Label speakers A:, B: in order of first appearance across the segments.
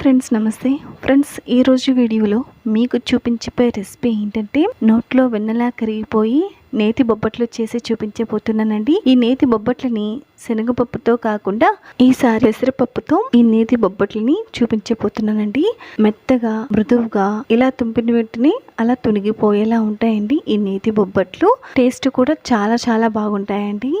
A: Friends నమస్తే. Friends ఈరోజు వీడియోలో మీకు చూపించిపోయే రెసిపీ ఏంటంటే నోట్లో వెన్నలా కరిగిపోయి నేతి బొబ్బట్లు చేసి చూపించబోతున్నానండి. ఈ నేతి బొబ్బట్లని శనగపప్పుతో కాకుండా ఈసారి పెసరపప్పుతో ఈ నేతి బొబ్బట్లని చూపించబోతున్నానండి. మెత్తగా మృదువుగా ఇలా తుంపిన వెంటనే అలా తునిగిపోయేలా ఉంటాయండి ఈ నేతి బొబ్బట్లు. టేస్ట్ కూడా చాలా చాలా బాగుంటాయండి.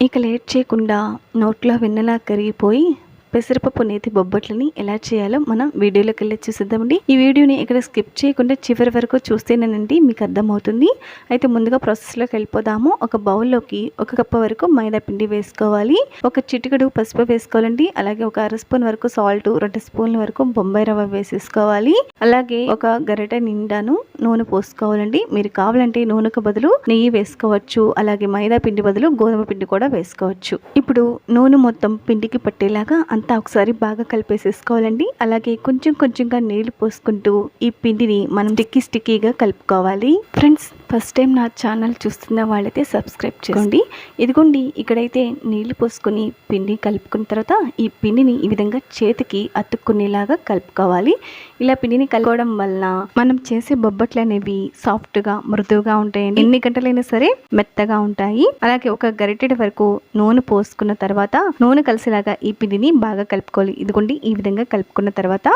A: ఇక లేట్ చేయకుండా నోట్లో వెన్నలా కరిగిపోయి పెసరపప్పు నేతి బొబ్బట్లని ఎలా చేయాలో మనం వీడియోలోకి వెళ్ళి చూసిద్దామండి. ఈ వీడియోని ఇక్కడ స్కిప్ చేయకుండా చివరి వరకు చూస్తేనేనండి మీకు అర్థమవుతుంది. అయితే ముందుగా ప్రాసెస్లోకి వెళ్ళిపోదాము. ఒక బౌల్లోకి ఒక కప్పు వరకు మైదా పిండి వేసుకోవాలి. ఒక చిటికడు పసుపు వేసుకోవాలండి. అలాగే ఒక అర స్పూన్ వరకు సాల్ట్ రెండు స్పూన్ల వరకు బొంబాయి రవ్వ వేసేసుకోవాలి. అలాగే ఒక గరిటె నిండాను నూనె పోసుకోవాలండి. మీరు కావాలంటే నూనెకు బదులు నెయ్యి వేసుకోవచ్చు. అలాగే మైదా పిండి బదులు గోధుమ పిండి కూడా వేసుకోవచ్చు. ఇప్పుడు నూనె మొత్తం పిండికి పట్టేలాగా ఒకసారి బాగా కలిపేసేసుకోవాలండి. అలాగే కొంచెం కొంచెంగా నీళ్ళు పోసుకుంటూ ఈ పిండిని మనం స్టిక్కీ స్టిక్కీగా కలుపుకోవాలి. ఫ్రెండ్స్ ఫస్ట్ టైం నా ఛానల్ చూస్తున్న వాళ్ళైతే సబ్స్క్రైబ్ చేసుకోండి. ఇదిగోండి ఇక్కడైతే నీళ్ళు పోసుకొని పిండి కలుపుకున్న తర్వాత ఈ పిండిని ఈ విధంగా చేతికి అతుక్కునేలాగా కలుపుకోవాలి. ఇలా పిండిని కలుపుకోవడం వలన మనం చేసే బొబ్బట్లు అనేవి సాఫ్ట్గా మృదువుగా ఉంటాయండి. ఎన్ని గంటలైనా సరే మెత్తగా ఉంటాయి. అలాగే ఒక గరిటెడ వరకు నూనె పోసుకున్న తర్వాత నూనె కలిసేలాగా ఈ పిండిని బాగా కలుపుకోవాలి. ఇదిగోండి ఈ విధంగా కలుపుకున్న తర్వాత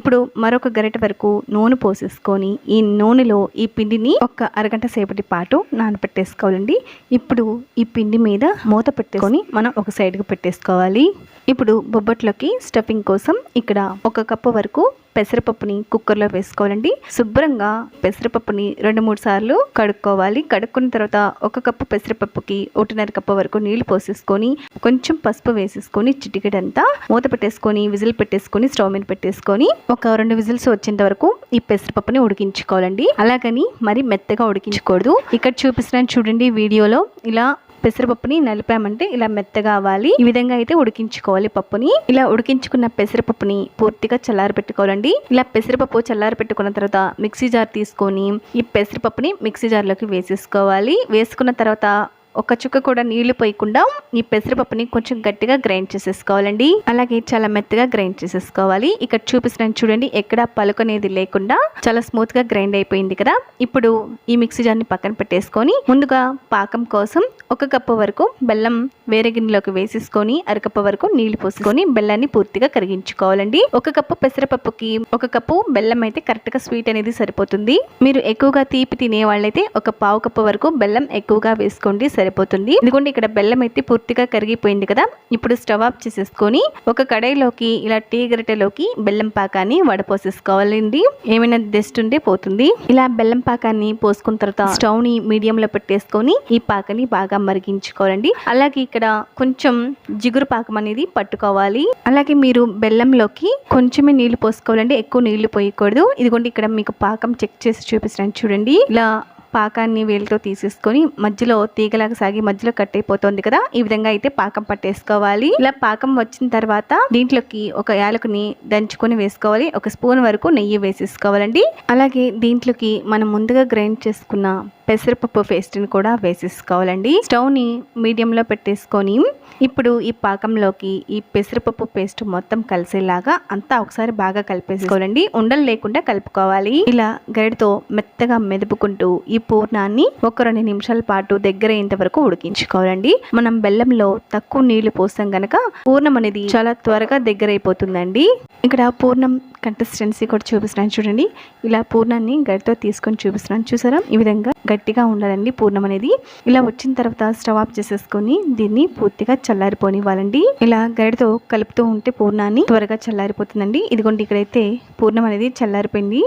A: ఇప్పుడు మరొక గరిటె వరకు నూనె పోసేసుకొని ఈ నూనెలో ఈ పిండిని ఒక అరగంట సేపటి పాటు నానబెట్టేసుకోవాలండి ఇప్పుడు ఈ పిండి మీద మూత పెట్టుకొని మనం ఒక సైడ్కి పెట్టేసుకోవాలి. ఇప్పుడు బొబ్బట్లోకి స్టఫింగ్ కోసం ఇక్కడ ఒక కప్పు వరకు పెసరపప్పుని కుక్కర్లో వేసుకోవాలండి. శుభ్రంగా పెసరపప్పుని రెండు మూడు సార్లు కడుక్కోవాలి. కడుక్కున్న తర్వాత ఒక కప్పు పెసరపప్పుకి ఒకటిన్నర కప్పు వరకు నీళ్ళు పోసేసుకొని కొంచెం పసుపు వేసేసుకొని చిటికెడంతా మూత పెట్టేసుకొని విజిల్ పెట్టేసుకొని స్టవ్ మీద పెట్టేసుకొని ఒక రెండు విజిల్స్ వచ్చేంత వరకు ఈ పెసరపప్పుని ఉడికించుకోవాలండి. అలాగని మరి మెత్తగా ఉడికించకూడదు. ఇక్కడ చూపిస్తున్నాను చూడండి వీడియోలో. ఇలా పెసరపప్పుని నలిపామంటే ఇలా మెత్తగా అవ్వాలి. ఈ విధంగా అయితే ఉడికించుకోవాలి పప్పుని. ఇలా ఉడికించుకున్న పెసరపప్పుని పూర్తిగా చల్లారి పెట్టుకోవాలండి. ఇలా పెసరపప్పు చల్లారి పెట్టుకున్న తర్వాత మిక్సీ జార్ తీసుకొని ఈ పెసరపప్పుని మిక్సీ జార్లోకి వేసేసుకోవాలి. వేసుకున్న తర్వాత ఒక చుక్క కూడా నీళ్ళు పోయకుండా ఈ పెసరపప్పుని కొంచెం గట్టిగా గ్రైండ్ చేసేసుకోవాలండి. అలాగే చాలా మెత్తగా గ్రైండ్ చేసేసుకోవాలి. ఇక్కడ చూపిస్తున్నాను చూడండి ఎక్కడ పలుకనేది లేకుండా చాలా స్మూత్గా గ్రైండ్ అయిపోయింది కదా. ఇప్పుడు ఈ మిక్సీ జార్ని పక్కన పెట్టేసుకొని ముందుగా పాకం కోసం ఒక కప్పు వరకు బెల్లం వేరే గిన్నెలోకి వేసేసుకొని అరకప్పు వరకు నీళ్ళు పోసుకొని బెల్లాన్ని పూర్తిగా కరిగించుకోవాలండి. ఒక కప్పు పెసరపప్పుకి ఒక కప్పు బెల్లం అయితే కరెక్ట్గా స్వీట్ అనేది సరిపోతుంది. మీరు ఎక్కువగా తీపి తినే వాళ్ళైతే ఒక పావు కప్పు వరకు బెల్లం ఎక్కువగా వేసుకోండి సరిపోతుంది. సరిపోతుంది. ఎందుకంటే ఇక్కడ బెల్లం అయితే పూర్తిగా కరిగిపోయింది కదా. ఇప్పుడు స్టవ్ ఆఫ్ చేసేసుకొని ఒక కడాయిలోకి ఇలా టీ గరిటెలోకి బెల్లం పాకాన్ని వడపోసేసుకోవాలండి. ఏమైనా డస్ట్ ఉంటే పోతుంది. ఇలా బెల్లం పాకాన్ని పోసుకున్న తర్వాత స్టవ్ని మీడియం లో పెట్టేసుకొని ఈ పాకని బాగా మరిగించుకోవాలండి. అలాగే ఇక్కడ కొంచెం జిగురు పాకం అనేది పట్టుకోవాలి. అలాగే మీరు బెల్లంలోకి కొంచెమే నీళ్ళు పోసుకోవాలండి. ఎక్కువ నీళ్ళు పోయకూడదు. ఇదిగోండి ఇక్కడ మీకు పాకం చెక్ చేసి చూపిస్తాను చూడండి. ఇలా పాకాన్ని వేలితో తీసేసుకొని మధ్యలో తీగలాగా సాగి మధ్యలో కట్ అయిపోతుంది కదా ఈ విధంగా అయితే పాకం పట్టేసుకోవాలి. ఇలా పాకం వచ్చిన తర్వాత దీంట్లోకి ఒక యాలకుని దంచుకొని వేసుకోవాలి. ఒక స్పూన్ వరకు నెయ్యి వేసేసుకోవాలండి. అలాగే దీంట్లోకి మనం ముందుగా గ్రైండ్ చేసుకున్న పెసరపప్పు పేస్ట్ని కూడా వేసేసుకోవాలండి. స్టవ్ని మీడియంలో పెట్టేసుకొని ఇప్పుడు ఈ పాకంలోకి ఈ పెసరపప్పు పేస్ట్ మొత్తం కలిసేలాగా అంతా ఒకసారి బాగా కలిపేసుకోవాలండి ఉండలు లేకుండా కలుపుకోవాలి. ఇలా గరిటతో మెత్తగా మెదుపుకుంటూ ఈ పూర్ణాన్ని ఒక రెండు నిమిషాల పాటు దగ్గర అయ్యేంత వరకు ఉడికించుకోవాలండి. మనం బెల్లంలో తక్కువ నీళ్ళు పోస్తాం గనక పూర్ణం అనేది చాలా త్వరగా దగ్గర అయిపోతుందండి ఇక్కడ పూర్ణం కన్సిస్టెన్సీ కూడా చూపిస్తున్నాను చూడండి. ఇలా పూర్ణాన్ని గడితో తీసుకొని చూపిస్తున్నాను. చూసారా? ఈ విధంగా గట్టిగా ఉండాలండి. పూర్ణం అనేది ఇలా వచ్చిన తర్వాత స్టవ్ ఆఫ్ చేసేసుకొని దీన్ని పూర్తిగా చల్లారిపోనివ్వాలండి. ఇలా గరిడతో కలుపుతూ ఉంటే పూర్ణాన్ని త్వరగా చల్లారిపోతుందండి. ఇదిగోండి ఇక్కడైతే పూర్ణం అనేది చల్లారిపోయింది.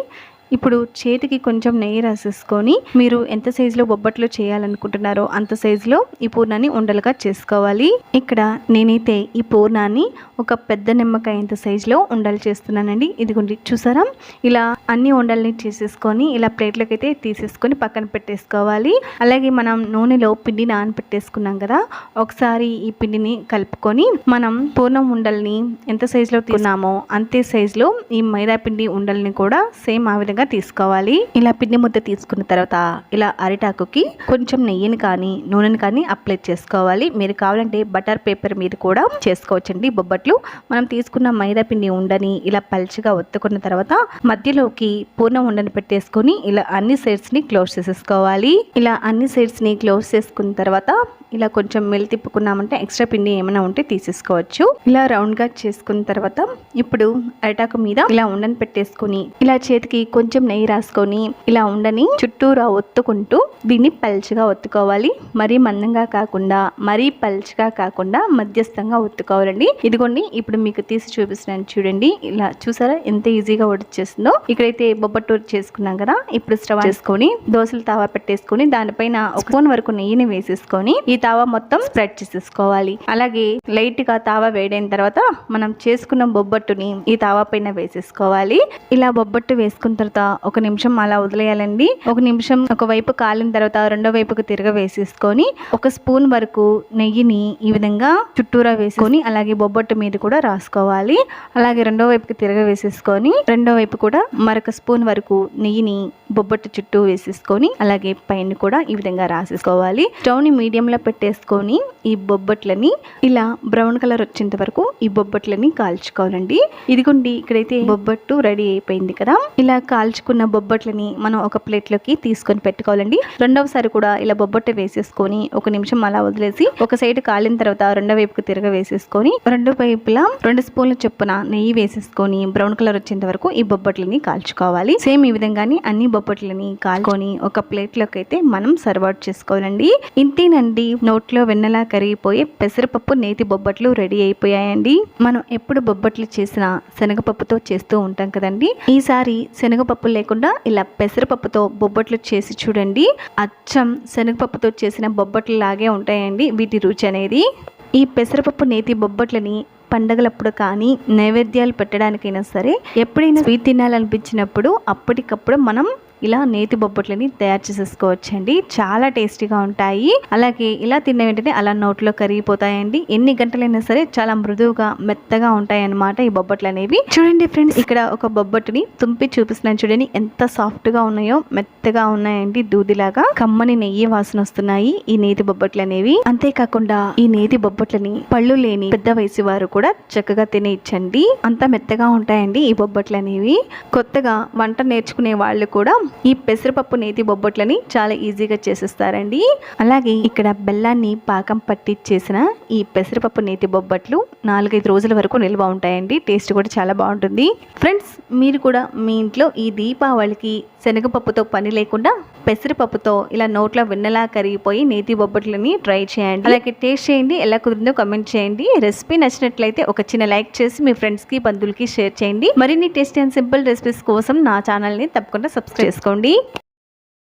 A: ఇప్పుడు చేతికి కొంచెం నెయ్యి రాసేసుకొని మీరు ఎంత సైజులో బొబ్బట్లు చేయాలనుకుంటున్నారో అంత సైజులో ఈ పూర్ణాన్ని ఉండలుగా చేసుకోవాలి. ఇక్కడ నేనైతే ఈ పూర్ణాన్ని ఒక పెద్ద నిమ్మకాయ ఎంత సైజులో ఉండలు చేస్తున్నానండి. ఇదిగోండి చూసారా? ఇలా అన్ని ఉండల్ని చేసేసుకొని ఇలా ప్లేట్లోకి అయితే తీసేసుకొని పక్కన పెట్టేసుకోవాలి. అలాగే మనం నూనెలో పిండి నానబెట్టేసుకున్నాం కదా ఒకసారి ఈ పిండిని కలుపుకొని మనం పూర్ణం ఉండల్ని ఎంత సైజులో తీసుకున్నామో అంతే సైజులో ఈ మైదా పిండి ఉండల్ని కూడా సేమ్ ఆ విధంగా విధంగా తీసుకోవాలి. ఇలా పిండి ముద్ద తీసుకున్న తర్వాత ఇలా అరిటాకుకి కొంచెం నెయ్యిని కానీ నూనెని కానీ అప్లై చేసుకోవాలి. మీరు కావాలంటే బటర్ పేపర్ మీద కూడా చేసుకోవచ్చండి. బొబ్బట్లు మనం తీసుకున్న మైదా పిండి ఉండని ఇలా పల్చగా ఒత్తుకున్న తర్వాత మధ్యలోకి పూర్ణ ఉండని పెట్టేసుకొని ఇలా అన్ని సైడ్స్ని క్లోజ్ చేసేసుకోవాలి. ఇలా అన్ని సైడ్స్ని క్లోజ్ చేసుకున్న తర్వాత ఇలా కొంచెం మెల్ తిప్పుకున్నామంటే ఎక్స్ట్రా పిండి ఏమైనా ఉంటే తీసేసుకోవచ్చు. ఇలా రౌండ్గా చేసుకున్న తర్వాత ఇప్పుడు అరిటాకు మీద ఇలా ఉండని పెట్టేసుకొని ఇలా చేతికి కొంచెం నెయ్యి రాసుకొని ఇలా ఉండని చుట్టూరా ఒత్తుకుంటూ దీన్ని పల్చగా ఒత్తుకోవాలి. మరీ మందంగా కాకుండా మరీ పల్చగా కాకుండా మధ్యస్థంగా ఒత్తుకోవాలండి. ఇదిగోండి ఇప్పుడు మీకు తీసి చూపిస్తున్నాను చూడండి. ఇలా చూసారా ఎంత ఈజీగా వచ్చేస్తుందో ఇక్కడైతే బొబ్బట్టు చేసుకున్నాం కదా ఇప్పుడు స్టవ్ చేసుకొని దోశలు తావా పెట్టేసుకొని దానిపైన ఒక స్పూన్ వరకు నెయ్యిని వేసేసుకొని ఈ తావా మొత్తం స్ప్రెడ్ చేసేసుకోవాలి. అలాగే లైట్గా తావా వేడైన తర్వాత మనం చేసుకున్న బొబ్బట్టుని ఈ తావా పైన వేసేసుకోవాలి. ఇలా బొబ్బట్టు వేసుకున్న తర్వాత ఒక నిమిషం అలా వదిలేయాలండి. ఒక నిమిషం ఒక వైపు కాలిన తర్వాత రెండో వైపుకు తిరగ వేసేసుకొని ఒక స్పూన్ వరకు నెయ్యిని ఈ విధంగా చుట్టూరా వేసుకొని అలాగే బొబ్బట్టు మీద కూడా రాసుకోవాలి. అలాగే రెండో వైపుకి తిరగ వేసేసుకొని రెండో వైపు కూడా మరొక స్పూన్ వరకు నెయ్యిని బొబ్బట్టు చుట్టూ వేసేసుకొని అలాగే పైన కూడా ఈ విధంగా రాసేసుకోవాలి. స్టవ్ని మీడియంలో పెట్టేసుకొని ఈ బొబ్బట్లని ఇలా బ్రౌన్ కలర్ వచ్చేంత వరకు ఈ బొబ్బట్లని కాల్చుకోవాలండి. ఇదిగోండి ఇక్కడైతే బొబ్బట్టు రెడీ అయిపోయింది కదా. ఇలా కాల్చుకున్న బొబ్బట్లని మనం ఒక ప్లేట్లోకి తీసుకొని పెట్టుకోవాలండి. రెండవసారి కూడా ఇలా బొబ్బట్టు వేసేసుకొని ఒక నిమిషం అలా వదిలేసి ఒక సైడ్ కాలిన తర్వాత రెండో వైపుకి తిరగ వేసేసుకొని రెండు వైపులా రెండు స్పూన్ల చొప్పున నెయ్యి వేసేసుకొని బ్రౌన్ కలర్ వచ్చేంత వరకు ఈ బొబ్బట్లని కాల్చుకోవాలి. సేమ్ ఈ విధంగానే అన్ని బొబ్బట్లని కాల్చుకొని ఒక ప్లేట్లోకి అయితే మనం సర్వ్ అవుట్ చేసుకోవాలండి. ఇంతేనండి నోట్లో వెన్నలా కరిగిపోయి పెసరపప్పు నేతి బొబ్బట్లు రెడీ అయిపోయాయండి. మనం ఎప్పుడు బొబ్బట్లు చేసినా శనగపప్పుతో చేస్తూ ఉంటాం కదండి. ఈసారి శనగపప్పు లేకుండా ఇలా పెసరపప్పుతో బొబ్బట్లు చేసి చూడండి. అచ్చం శనగపప్పుతో చేసిన బొబ్బట్లు లాగే ఉంటాయండి వీటి రుచి అనేది. ఈ పెసరపప్పు నేతి బొబ్బట్లని పండగలప్పుడు కానీ నైవేద్యాలు పెట్టడానికైనా సరే ఎప్పుడైనా స్వీట్ తినాలనిపించినప్పుడు అప్పటికప్పుడు మనం ఇలా నేతి బొబ్బట్లని తయారు చేసేసుకోవచ్చండి. చాలా టేస్టీగా ఉంటాయి. అలాగే ఇలా తిన్న వెంటనే అలా నోట్లో కరిగిపోతాయండి. ఎన్ని గంటలైనా సరే చాలా మృదువుగా మెత్తగా ఉంటాయి అన్నమాట ఈ బొబ్బట్లు అనేవి చూడండి ఫ్రెండ్స్ ఇక్కడ ఒక బొబ్బట్టుని తుంపి చూపిస్తున్నాను చూడండి. ఎంత సాఫ్ట్గా ఉన్నాయో మెత్తగా ఉన్నాయండి దూదిలాగా. కమ్మని నెయ్యి వాసన వస్తున్నాయి ఈ నేతి బొబ్బట్లు అనేవి అంతేకాకుండా ఈ నేతి బొబ్బట్లని పళ్ళు లేని పెద్ద వయసు వారు కూడా చక్కగా తినేయచ్చండి. అంత మెత్తగా ఉంటాయండి ఈ బొబ్బట్లు అనేవి కొత్తగా వంట నేర్చుకునే వాళ్ళు కూడా ఈ పెసరపప్పు నేతి బొబ్బట్లని చాలా ఈజీగా చేసేస్తారండి. అలాగే ఇక్కడ బెల్లాన్ని పాకం పట్టి చేసిన ఈ పెసరపప్పు నేతి బొబ్బట్లు నాలుగైదు రోజుల వరకు నిల్వ ఉంటాయండి. టేస్ట్ కూడా చాలా బాగుంటుంది. ఫ్రెండ్స్ మీరు కూడా మీ ఇంట్లో ఈ దీపావళికి శనగపప్పుతో పని లేకుండా పెసరపప్పుతో ఇలా నోట్లో వెన్నలా కరిగిపోయి నేతి బొబ్బట్లని ట్రై చేయండి. అలాగే టేస్ట్ చేయండి ఎలా కుదిరిందో కమెంట్ చేయండి. రెసిపీ నచ్చినట్లయితే ఒక చిన్న లైక్ చేసి మీ ఫ్రెండ్స్కి బంధువులకి షేర్ చేయండి. మరిన్ని టేస్టీ అండ్ సింపుల్ రెసిపీస్ కోసం నా ఛానల్ని తప్పకుండా సబ్స్క్రైబ్ చేసుకోండి.